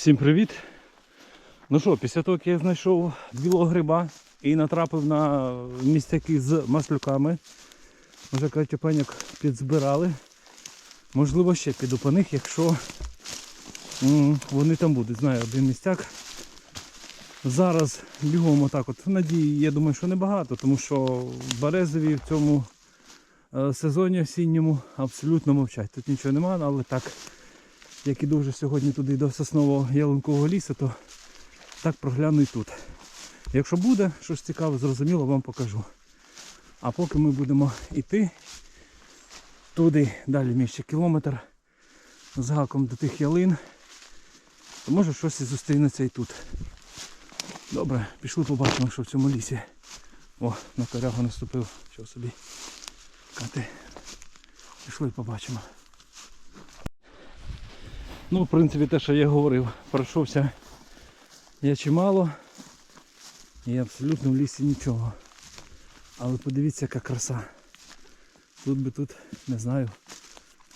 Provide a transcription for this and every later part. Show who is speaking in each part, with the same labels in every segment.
Speaker 1: Всім привіт! Ну що, після того, як я знайшов білого гриба і натрапив на містяки з маслюками, вже катюпеньок підзбирали. Можливо, ще піду по них, якщо вони там будуть. Знаю, один містяк. Зараз бігом отак от. Надії, я думаю, що небагато, тому що березові в цьому е, сезоні осінньому абсолютно мовчать. Тут нічого немає, але так як іду вже сьогодні туди до соснового ялинкового лісу, то так прогляну і тут. Якщо буде щось цікаве, зрозуміло, вам покажу. А поки ми будемо йти туди, далі мій ще кілометр з гаком до тих ялин, то може щось і зустрінеться і тут. Добре, пішли побачимо, що в цьому лісі. О, на корягу наступив, що собі. Кати. Пішли побачимо. Ну, в принципі, те, що я говорив, пройшовся я чимало і абсолютно в лісі нічого. Але подивіться, яка краса. Тут би тут, не знаю,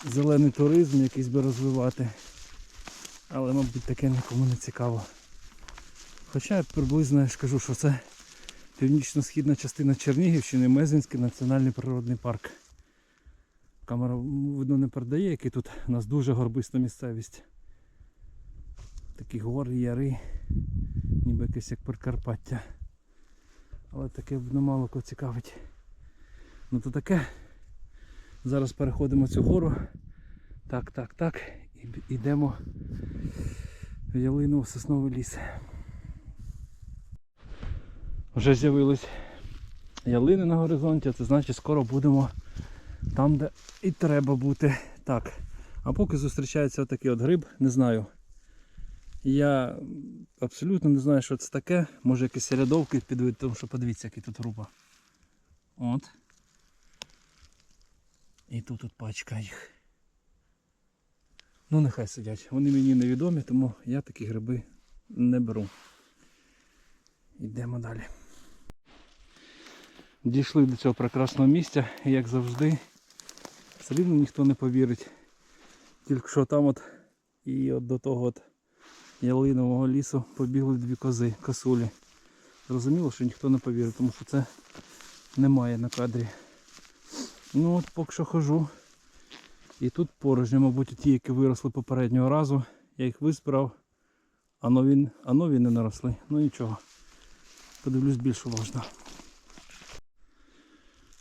Speaker 1: зелений туризм якийсь би розвивати. Але, мабуть, таке нікому не цікаво. Хоча я приблизно я ж кажу, що це північно-східна частина Чернігівщини, Мезенський національний природний парк. Камера видно не передає, який тут у нас дуже горбиста місцевість. Такі гори, яри, ніби якесь як Прикарпаття. Але таке видно мало кого цікавить. Ну то таке. Зараз переходимо цю гору. Так, так, так. І йдемо в ялину сосновий ліс. Вже з'явились ялини на горизонті, це значить скоро будемо там, де і треба бути. Так. А поки зустрічається отакий от гриб, не знаю. Я абсолютно не знаю, що це таке. Може якісь рядовки підвид, тому що подивіться, який тут груба. От. І тут от пачка їх. Ну нехай сидять. Вони мені невідомі, тому я такі гриби не беру. Йдемо далі. Дійшли до цього прекрасного місця, як завжди, все ніхто не повірить. Тільки що там от і от до того от ялинового лісу побігли дві кози, косулі. Зрозуміло, що ніхто не повірить, тому що це немає на кадрі. Ну от поки що хожу. І тут порожньо, мабуть, ті, які виросли попереднього разу, я їх виспирав, а нові, а нові не наросли. Ну нічого. Подивлюсь більш уважно.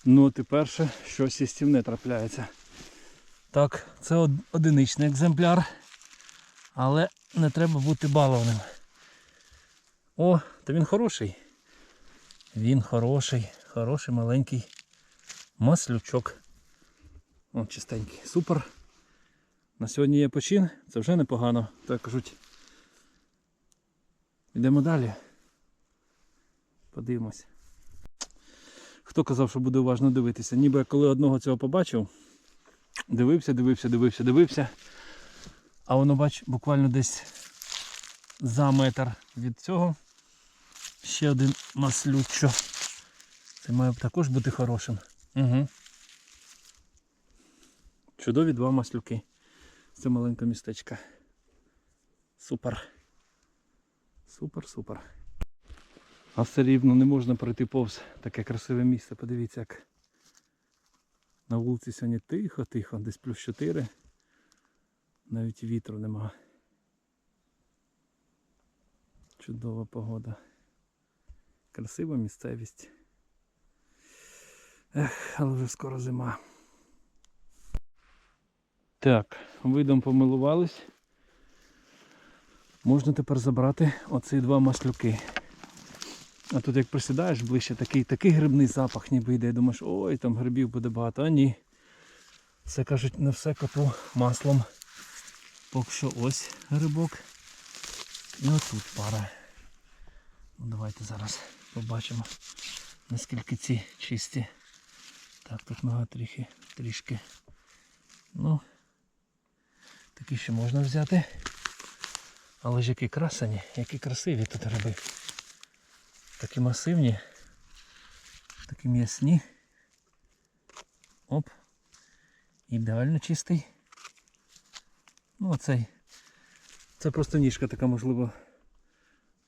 Speaker 1: Ну от і перше, щось із не трапляється. Так, це одиничний екземпляр. Але не треба бути балованим. О, то він хороший. Він хороший, хороший маленький маслючок. О, чистенький. Супер. На сьогодні є почин, це вже непогано, так кажуть. Йдемо далі. Подивимось. Хто казав, що буде уважно дивитися? Ніби я коли одного цього побачив, дивився, дивився, дивився, дивився. А воно, бач, буквально десь за метр від цього. Ще один маслючо. Це має також бути хорошим. Угу. Чудові два маслюки. Це маленьке містечко. Супер. Супер, супер. А все рівно не можна пройти повз таке красиве місце. Подивіться, як на вулиці сьогодні тихо-тихо, десь плюс 4. Навіть вітру нема. Чудова погода. Красива місцевість. Ех, але вже скоро зима. Так, видом помилувались. Можна тепер забрати оці два маслюки. А тут як присідаєш ближче, такий такий грибний запах ніби йде. Думаєш, ой, там грибів буде багато. А ні. Це кажуть, не все коту маслом. Поки що ось грибок. І отут пара. Ну, давайте зараз побачимо, наскільки ці чисті. Так, тут нога трішки, трішки. Ну, такі ще можна взяти. Але ж які красені, які красиві тут гриби. Такі масивні, такі м'ясні. Оп. Ідеально чистий. Ну оцей Це просто ніжка така, можливо.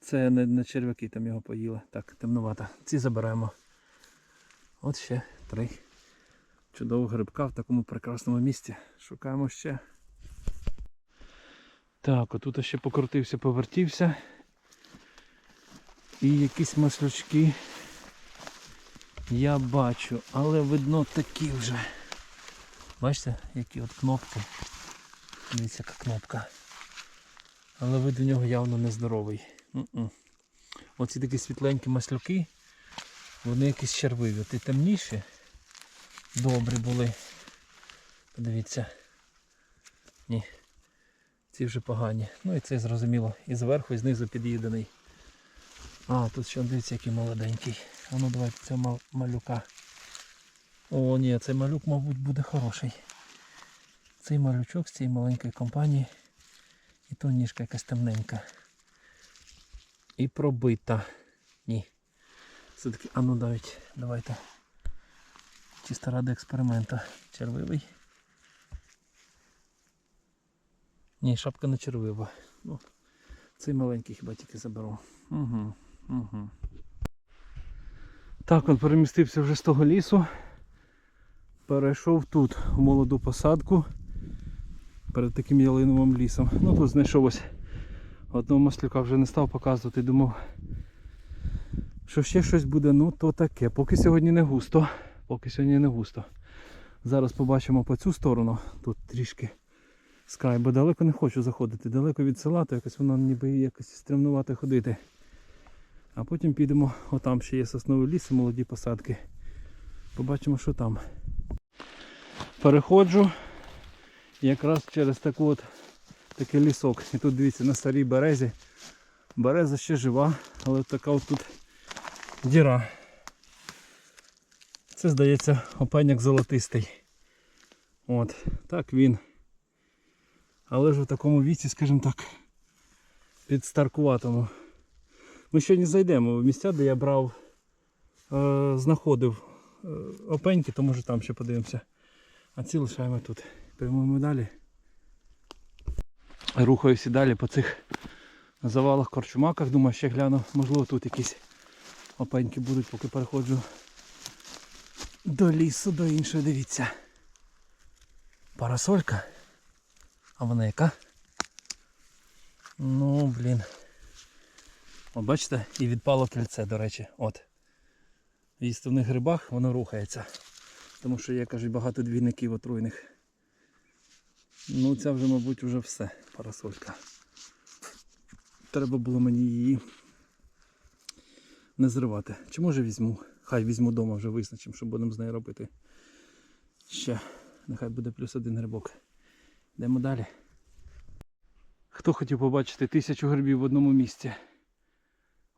Speaker 1: Це не, не черв'яки там його поїли. Так, темнувато. Ці заберемо. От ще три чудових грибка в такому прекрасному місці. Шукаємо ще. Так, отут ще покрутився, повертівся. І якісь маслючки я бачу, але видно такі вже. Бачите, які от кнопки. Дивіться, яка кнопка. Але вид у нього явно нездоровий. Оці такі світленькі маслюки, вони якісь червиві. Ті темніші, добрі були. Подивіться. Ні. Ці вже погані. Ну і цей зрозуміло. І зверху, і знизу під'їдений. А, тут ще дивіться, який молоденький. А ну давайте мал- малюка. О, ні, цей малюк, мабуть, буде хороший. Цей малючок з цієї маленької компанії. І то ніжка якась темненька. І пробита. Ні. Все-таки, а ну давайте, давайте. Чисто ради експерименту. Червивий. Ні, шапка не червива. Ну, цей маленький хіба тільки заберу. Угу, угу. Так, він перемістився вже з того лісу. Перейшов тут у молоду посадку перед таким ялиновим лісом. Ну тут знайшов ось одного маслюка вже не став показувати, думав, що ще щось буде, ну то таке. Поки сьогодні не густо. Поки сьогодні не густо. Зараз побачимо по цю сторону, тут трішки з краю, бо далеко не хочу заходити. Далеко від села, то якось воно ніби якось стремнувати ходити. А потім підемо, отам ще є сосновий ліс і молоді посадки. Побачимо, що там. Переходжу якраз через таку от, такий лісок. І тут дивіться на старій березі. Береза ще жива, але така от тут діра. Це здається опеньок золотистий. От, так він. Але ж у такому віці, скажімо так, підстаркуватому. Ми сьогодні зайдемо в місця, де я брав, е, знаходив е, опеньки, то може там ще подивимося. А ці лишаємо тут. Прямуємо далі. Рухаюся далі по цих завалах корчумаках. Думаю, ще гляну, можливо тут якісь опеньки будуть, поки переходжу до лісу, до іншої, дивіться. Парасолька. А вона яка? Ну, блін. От бачите, і відпало кільце, до речі. От. В їстівних грибах воно рухається. Тому що є, кажуть, багато двійників отруйних. Ну це вже, мабуть, вже все, парасолька. Треба було мені її не зривати. Чи може візьму? Хай візьму вдома вже визначимо, що будемо з нею робити. Ще, нехай буде плюс один грибок. Йдемо далі. Хто хотів побачити тисячу грибів в одному місці?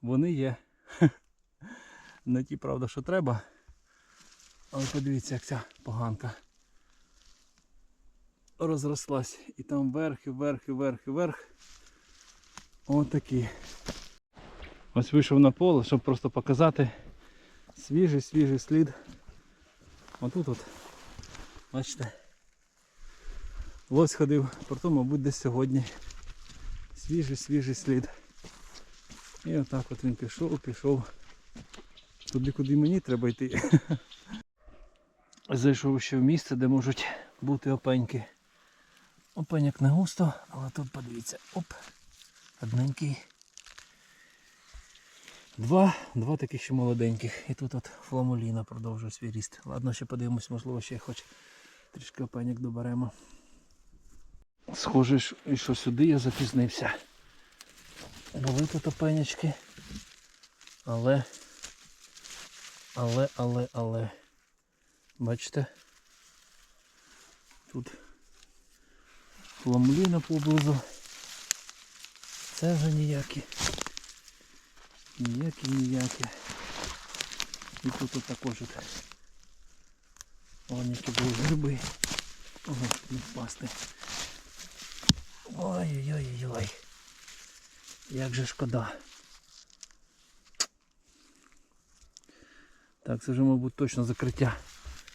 Speaker 1: Вони є. Не ті, правда, що треба. Але подивіться, як ця поганка розрослась. І там вверх, і вверх, і вверх, і вверх. Отакі. Ось вийшов на поле, щоб просто показати свіжий, свіжий слід. Отут от. Бачите. Лось ходив, проте, мабуть, десь сьогодні. Свіжий, свіжий слід. І отак от він пішов, пішов. Туди, куди мені треба йти. Зайшов ще в місце, де можуть бути опеньки. Опеньок не густо, але тут подивіться, оп, одненький. Два, два таких ще молоденьких. І тут от фламуліна продовжує свій ріст. Ладно, ще подивимось, можливо, ще хоч трішки опеньок доберемо. Схоже, що- сюди я запізнився. Були тут. Але, але, але, але. Бачите? Тут фламуліна поблизу. Це вже ніякі. Ніякі, ніякі. І тут от також от. Вон які були гриби. Ого, не впасти. Ой-ой-ой-ой. Як же шкода. Так, це вже, мабуть, точно закриття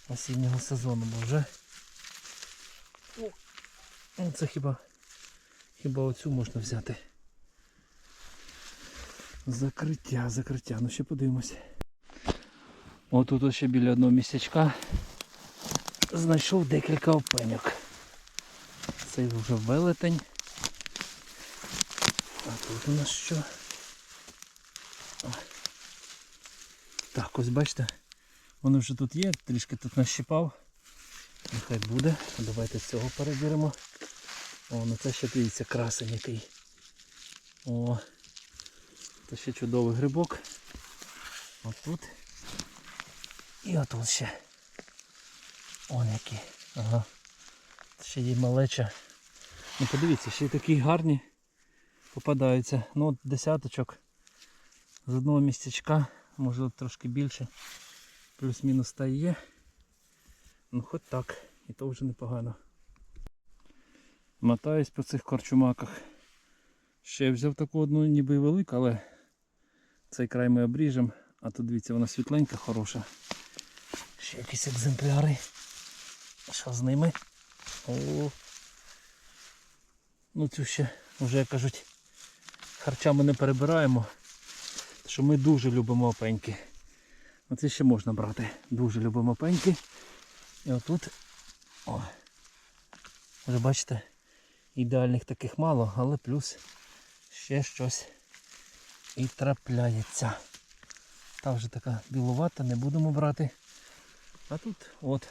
Speaker 1: осіннього сезону, бо вже. О, ну, це хіба Хіба оцю можна взяти? Закриття, закриття. Ну ще подивимось. Отут ось ще біля одного місячка знайшов декілька опеньок. Цей вже велетень. Тут у нас що? О. Так, ось бачите, вони вже тут є, трішки тут нащипав. Нехай буде. Давайте цього перевіримо. О, ну це ще дивіться красень який. О, це ще чудовий грибок. Отут. І отут ще. Он які. Ага. Ще є малеча. Ну подивіться, ще й такі гарні попадаються. Ну от десяточок з одного місцячка, може трошки більше. Плюс-мінус та є. Ну хоч так, і то вже непогано. Мотаюсь по цих корчумаках. Ще взяв таку одну ніби велику, але цей край ми обріжемо. А тут дивіться, вона світленька, хороша. Ще якісь екземпляри. Що з ними? О. Ну цю ще, вже кажуть, харчами не перебираємо. Що ми дуже любимо опеньки. Оце ще можна брати. Дуже любимо опеньки. І отут, о, вже бачите, ідеальних таких мало, але плюс ще щось і трапляється. Та вже така білувата, не будемо брати. А тут от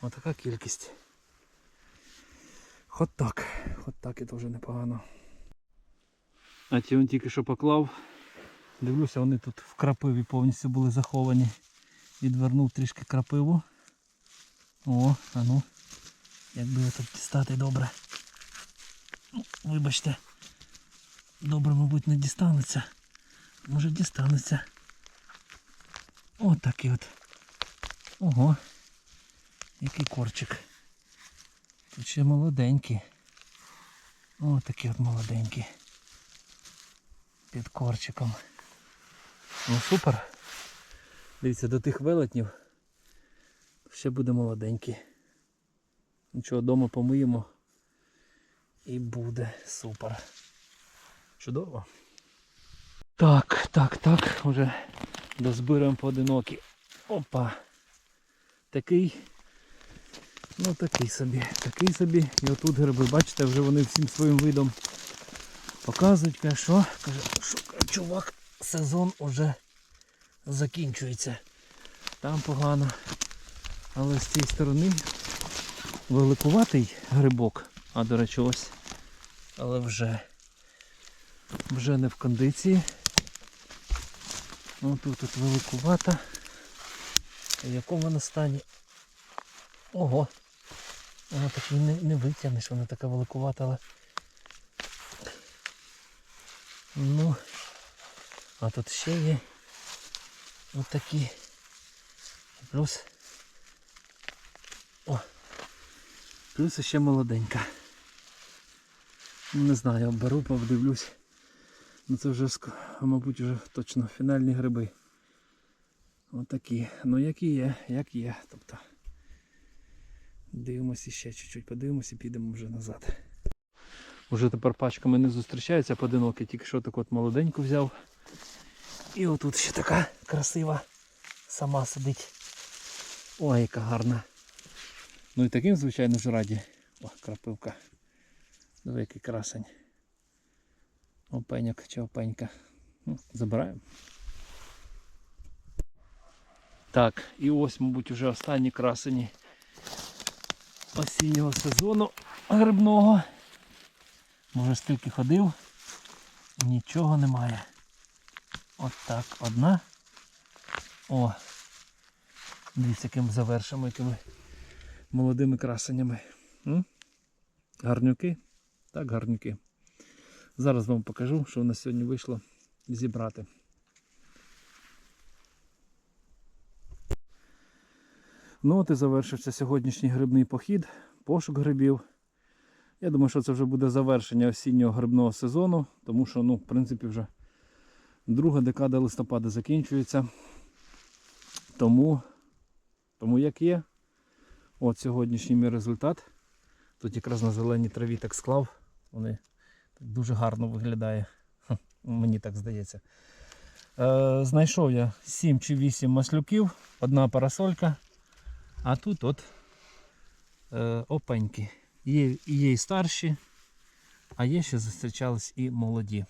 Speaker 1: отака кількість. От так. От так і дуже непогано. А ті он тільки що поклав. Дивлюся, вони тут в крапиві повністю були заховані. Відвернув трішки крапиву. О, а ну. Як би його тут дістати добре. Ну, вибачте. Добре, мабуть, не дістанеться. Може дістанеться. О, такий от. Ого. Який корчик. Тут ще молоденький. О, такий от молоденький. Під корчиком. Ну супер. Дивіться, до тих велетнів ще буде молоденький. Нічого, вдома помиємо. І буде супер. Чудово. Так, так, так, вже дозбираємо поодинокі. Опа. Такий. Ну такий собі, такий собі. І отут гриби, бачите, вже вони всім своїм видом показують, що, каже, що чувак, сезон уже закінчується. Там погано. Але з цієї сторони великуватий грибок. А до речі, ось. Але вже вже не в кондиції. Ну тут тут великувата. В якому вона стані? Ого! Вона так не, не витягнеш, вона така великувата, але. Ну, а тут ще є отакі. Плюс. О! Плюс ще молоденька. Не знаю, оберу, подивлюсь. Ну це вже, мабуть, вже точно фінальні гриби. Отакі. Ну які є, як є. Тобто дивимося ще чуть-чуть, подивимося і підемо вже назад. Уже тепер пачками не зустрічаються поодинокі, тільки що так от молоденьку взяв. І отут ще така красива сама сидить. Ой, яка гарна. Ну і таким, звичайно ж, раді. О, крапивка. Диви, який красень. Опеньок чи опенька. Ну, забираємо. Так, і ось, мабуть, вже останні красені осіннього сезону грибного. Може стільки ходив, нічого немає. От так, одна. О! Дивіться, яким завершимо, якими молодими красенями. М? Гарнюки? Так, гарнюки. Зараз вам покажу, що у нас сьогодні вийшло зібрати. Ну от і завершився сьогоднішній грибний похід, пошук грибів. Я думаю, що це вже буде завершення осіннього грибного сезону, тому що, ну, в принципі, вже друга декада листопада закінчується. Тому, тому як є, от сьогоднішній мій результат. Тут якраз на зеленій траві так склав Вони дуже гарно виглядає. Мені так здається. Е, знайшов я 7 чи 8 маслюків, одна парасолька. А тут от е, опеньки. Є, і є і старші, а є ще зустрічались і молоді.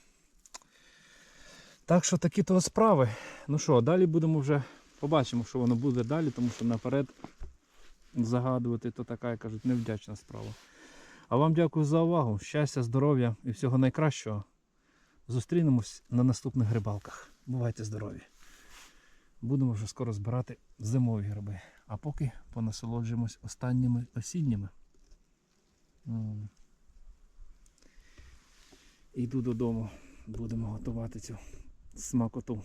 Speaker 1: Так що такі то справи. Ну що, далі будемо вже побачимо, що воно буде далі, тому що наперед загадувати то така, як кажуть, невдячна справа. А вам дякую за увагу. Щастя, здоров'я і всього найкращого. Зустрінемось на наступних рибалках. Бувайте здорові! Будемо вже скоро збирати зимові гриби. А поки понасолоджуємось останніми осінніми. Йду додому, будемо готувати цю смакоту.